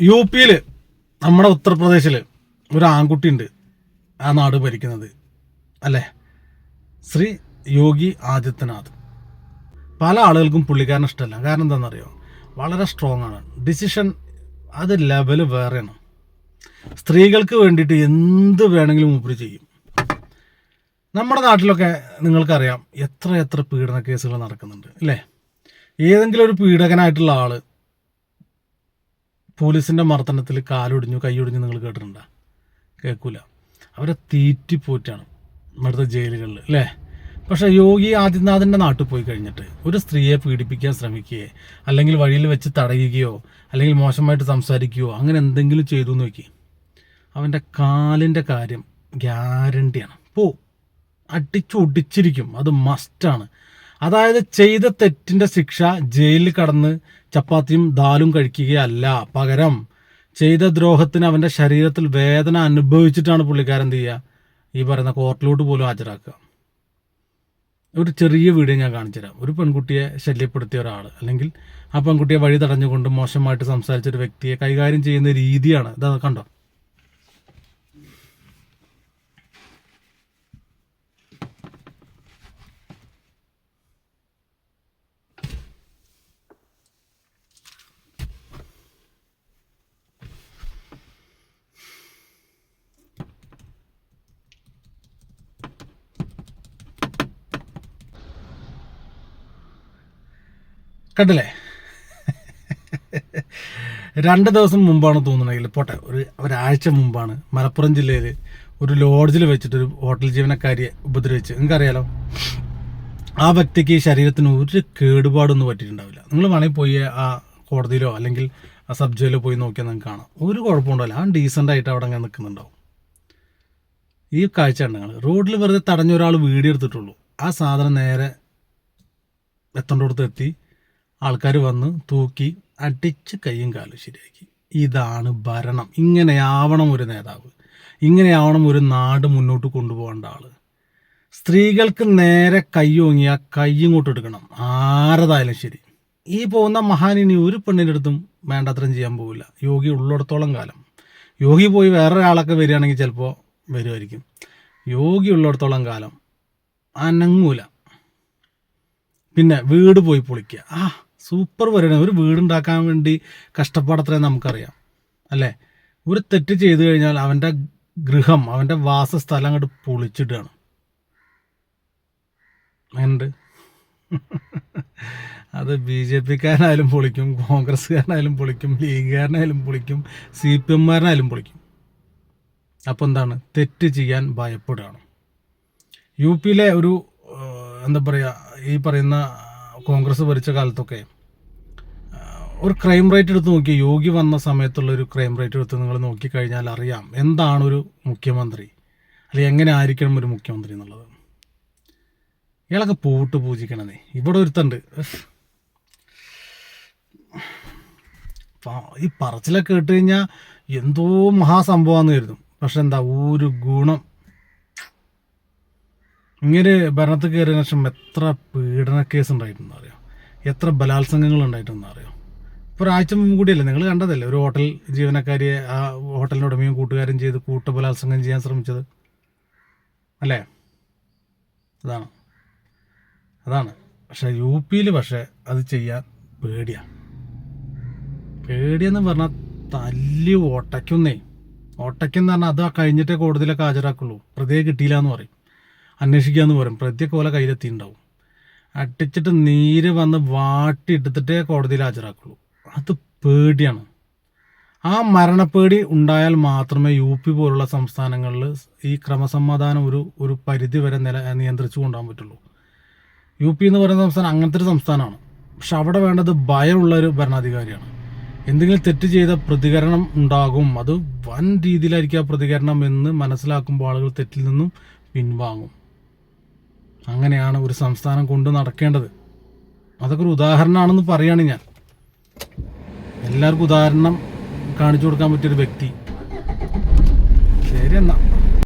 U പിയിൽ നമ്മുടെ ഉത്തർപ്രദേശിൽ ഒരു ആൺകുട്ടി ഉണ്ട് ആ നാട് ഭരിക്കുന്നത്. അല്ലേ? ശ്രീ യോഗി ആദിത്യനാഥ്. പല ആളുകൾക്കും പുള്ളിക്കാരൻ ഇഷ്ടമല്ല. കാരണം എന്താണെന്നറിയോ? വളരെ സ്ട്രോങ് ആണ്. ഡിസിഷൻ അത് ലെവൽ വേറെയാണ്. സ്ത്രീകൾക്ക് വേണ്ടിയിട്ട് എന്ത് വേണമെങ്കിലും മൂപ്പര് ചെയ്യും. നമ്മുടെ നാട്ടിലൊക്കെ നിങ്ങൾക്കറിയാം എത്ര എത്ര പീഡന കേസുകൾ നടക്കുന്നുണ്ട്. അല്ലേ? ഏതെങ്കിലും ഒരു പീഡകനായിട്ടുള്ള ആൾ പോലീസിന്റെ മർദ്ദനത്തിൽ കാലൊടിഞ്ഞു കൈയൊടിഞ്ഞു നിങ്ങൾ കേട്ടിട്ടുണ്ടോ? കേൾക്കൂല. അവരെ തീറ്റിപ്പോറ്റാണ് ഇവിടുത്തെ ജയിലുകളിൽ അല്ലേ? പക്ഷേ യോഗി ആദിത്യനാഥിന്റെ നാട്ടിൽ പോയി കഴിഞ്ഞിട്ട് ഒരു സ്ത്രീയെ പീഡിപ്പിക്കാൻ ശ്രമിക്കുകയോ അല്ലെങ്കിൽ വഴിയിൽ വെച്ച് തടയുകയോ അല്ലെങ്കിൽ മോശമായിട്ട് സംസാരിക്കുകയോ അങ്ങനെ എന്തെങ്കിലും ചെയ്തു നോക്കി. അവന്റെ കാലിന്റെ കാര്യം ഗ്യാരണ്ടിയാണ്. പോ. അടിച്ചൊടിച്ചിരിക്കും. അത് മസ്റ്റാണ്. അതായത് ചെയ്ത തെറ്റിന്റെ ശിക്ഷ ജയിലിൽ കടന്ന് ചപ്പാത്തിയും ദാലും കഴിക്കുകയല്ല. പകരം ചെയ്ത ദ്രോഹത്തിന് അവന്റെ ശരീരത്തിൽ വേദന അനുഭവിച്ചിട്ടാണ് പുള്ളിക്കാരൻ എന്ത് ചെയ്യുക? ഈ പറയുന്ന കോർട്ടിലോട്ട് പോലും ഹാജരാക്കുക. ഒരു ചെറിയ വീഡിയോ ഞാൻ കാണിച്ചു തരാം. ഒരു പെൺകുട്ടിയെ ശല്യപ്പെടുത്തിയ ഒരാൾ അല്ലെങ്കിൽ ആ പെൺകുട്ടിയെ വഴി തടഞ്ഞുകൊണ്ട് മോശമായിട്ട് സംസാരിച്ച ഒരു വ്യക്തിയെ കൈകാര്യം ചെയ്യുന്ന രീതിയാണ്. ഇതാ കണ്ടോ? കണ്ടില്ലേ? രണ്ട് ദിവസം മുമ്പാണ് തോന്നുന്നെങ്കിൽ പോട്ടെ ഒരു ഒരാഴ്ച മുമ്പാണ് മലപ്പുറം ജില്ലയിൽ ഒരു ലോഡ്ജിൽ വെച്ചിട്ട് ഒരു ഹോട്ടൽ ജീവനക്കാരിയെ ഉപദ്രവിച്ച്. നിങ്ങൾക്കറിയാലോ ആ വ്യക്തിക്ക് ശരീരത്തിന് ഒരു കേടുപാടൊന്നും പറ്റിയിട്ടുണ്ടാവില്ല. നിങ്ങൾ വേണമെങ്കിൽ പോയി ആ കോടതിയിലോ അല്ലെങ്കിൽ ആ സബ് ജയിലോ പോയി നോക്കിയാൽ നിങ്ങൾക്ക് കാണാം. ഒരു കുഴപ്പമുണ്ടാവില്ല. ആ ഡീസന്റ് ആയിട്ട് അവിടെ അങ്ങനെ നിൽക്കുന്നുണ്ടാവും. ഈ കാഴ്ച ഉണ്ട് നിങ്ങൾ? റോഡിൽ വെറുതെ തടഞ്ഞ ഒരാൾ വീഡിയോ എടുത്തിട്ടുള്ളൂ. ആ സാധനം നേരെ എത്തേണ്ടടുത്ത് എത്തി ആൾക്കാർ വന്ന് തൂക്കി അടിച്ച് കയ്യും കാലും ശരിയാക്കി. ഇതാണ് ഭരണം. ഇങ്ങനെയാവണം ഒരു നേതാവ്. ഇങ്ങനെയാവണം ഒരു നാട് മുന്നോട്ട് കൊണ്ടുപോകേണ്ട ആൾ. സ്ത്രീകൾക്ക് നേരെ കൈ ഓങ്ങിയ കൈ ഇങ്ങോട്ട് എടുക്കണം. ആരതായാലും ശരി. ഈ പോകുന്ന മഹാനിനി ഒരു പെണ്ണിന്റെ അടുത്തും വേണ്ടത്രയും ചെയ്യാൻ പോവില്ല. യോഗി ഉള്ളിടത്തോളം കാലം. യോഗി പോയി വേറൊരാളൊക്കെ വരികയാണെങ്കിൽ ചിലപ്പോൾ വരുമായിരിക്കും യോഗി ഉള്ളിടത്തോളം കാലം അനങ്ങൂല. പിന്നെ വീട് പോയി പൊളിക്കുക ആ സൂപ്പർ പരിപാടി. ഒരു വീടുണ്ടാക്കാൻ വേണ്ടി കഷ്ടപ്പാടത്രയും നമുക്കറിയാം. അല്ലേ? ഒരു തെറ്റ് ചെയ്തു കഴിഞ്ഞാൽ അവന്റെ ഗൃഹം അവന്റെ വാസസ്ഥലം അങ്ങോട്ട് പൊളിച്ചിടുകയാണ്. അങ്ങനുണ്ട് അത് ബി ജെ പിക്കാരനായാലും പൊളിക്കും കോൺഗ്രസ്സുകാരനായാലും പൊളിക്കും ലീഗുകാരനായാലും പൊളിക്കും സി പി എമ്മാരനായാലും പൊളിക്കും. അപ്പോൾ എന്താണ്? തെറ്റ് ചെയ്യാൻ ഭയപ്പെടുകയാണ്. യു പിയിലെ ഒരു എന്താ പറയുക ഈ പറയുന്ന കോൺഗ്രസ് ഭരിച്ച കാലത്തൊക്കെ ഒരു ക്രൈം റേറ്റ് എടുത്ത് നോക്കി യോഗി വന്ന സമയത്തുള്ള ഒരു ക്രൈം റേറ്റ് എടുത്ത് നിങ്ങൾ നോക്കിക്കഴിഞ്ഞാൽ അറിയാം എന്താണ് ഒരു മുഖ്യമന്ത്രി അല്ലെങ്കിൽ എങ്ങനെ ആയിരിക്കണം ഒരു മുഖ്യമന്ത്രി എന്നുള്ളത്. ഇയാളൊക്കെ പൂട്ട് പൂജിക്കണമേ ഇവിടെ ഒരുത്തുണ്ട്. ഈ പറച്ചിലൊക്കെ കേട്ട് കഴിഞ്ഞാൽ എന്തോ മഹാസംഭവമാണെന്ന് കരുതും. പക്ഷെ എന്താ ഒരു ഗുണം ഇങ്ങനെ ഭരണത്തിൽ കയറിയ ശേഷം എത്ര പീഡന കേസ് ഉണ്ടായിട്ടുണ്ടെന്ന് അറിയാം? എത്ര ബലാത്സംഗങ്ങൾ ഉണ്ടായിട്ടുണ്ടെന്ന് അറിയാം? ഇപ്പോൾ ഒരാഴ്ച മുമ്പ് കൂടിയല്ലേ? നിങ്ങൾ കണ്ടതല്ലേ? ഒരു ഹോട്ടൽ ജീവനക്കാരിയെ ആ ഹോട്ടലിന്റെ ഉടമയും കൂട്ടുകാരും ചെയ്ത് കൂട്ട ബലാത്സംഗം ചെയ്യാൻ ശ്രമിച്ചത്. അല്ലേ? അതാണ്. അതാണ്. പക്ഷേ യു പിയിൽ പക്ഷേ അത് ചെയ്യാൻ പേടിയാണ് പേടിയെന്ന് പറഞ്ഞാൽ തല്ലി ഓട്ടയ്ക്കുന്നേ. ഓട്ടയ്ക്കെന്ന് പറഞ്ഞാൽ അത് കഴിഞ്ഞിട്ടേ കോടതിയിലൊക്കെ ഹാജരാക്കുള്ളൂ. പ്രതിയെ കിട്ടിയില്ല എന്ന് പറയും. അന്വേഷിക്കുക എന്ന് പറയും. പ്രതിയൊക്കെ പോലെ കയ്യിലെത്തിയിട്ടുണ്ടാവും. അട്ടിച്ചിട്ട് നീര് വന്ന് വാട്ടി എടുത്തിട്ടേ കോടതിയിൽ ഹാജരാക്കുള്ളൂ. അത് പേടിയാണ്. ആ മരണപ്പേടി ഉണ്ടായാൽ മാത്രമേ യു പി പോലുള്ള സംസ്ഥാനങ്ങളിൽ ഈ ക്രമസമാധാനം ഒരു ഒരു പരിധി വരെ നില നിയന്ത്രിച്ചു കൊണ്ടുപോകാൻ പറ്റുള്ളൂ. യു പി എന്ന് പറയുന്ന സംസ്ഥാനം അങ്ങനത്തെ ഒരു സംസ്ഥാനമാണ്. പക്ഷെ അവിടെ വേണ്ടത് ഭയമുള്ള ഒരു ഭരണാധികാരിയാണ്. എന്തെങ്കിലും തെറ്റ് ചെയ്ത പ്രതികരണം ഉണ്ടാകും. അത് വൻ രീതിയിലായിരിക്കും ആ പ്രതികരണം എന്ന് മനസ്സിലാക്കുമ്പോൾ ആളുകൾ തെറ്റിൽ നിന്നും പിൻവാങ്ങും. അങ്ങനെയാണ് ഒരു സംസ്ഥാനം കൊണ്ട് നടക്കേണ്ടത്. അതൊക്കെ ഒരു ഉദാഹരണമാണെന്ന് പറയാണ് ഞാൻ. എല്ലാവർക്കും ഉദാഹരണം കാണിച്ചു കൊടുക്കാൻ പറ്റിയൊരു വ്യക്തി. ശരി എന്നാ.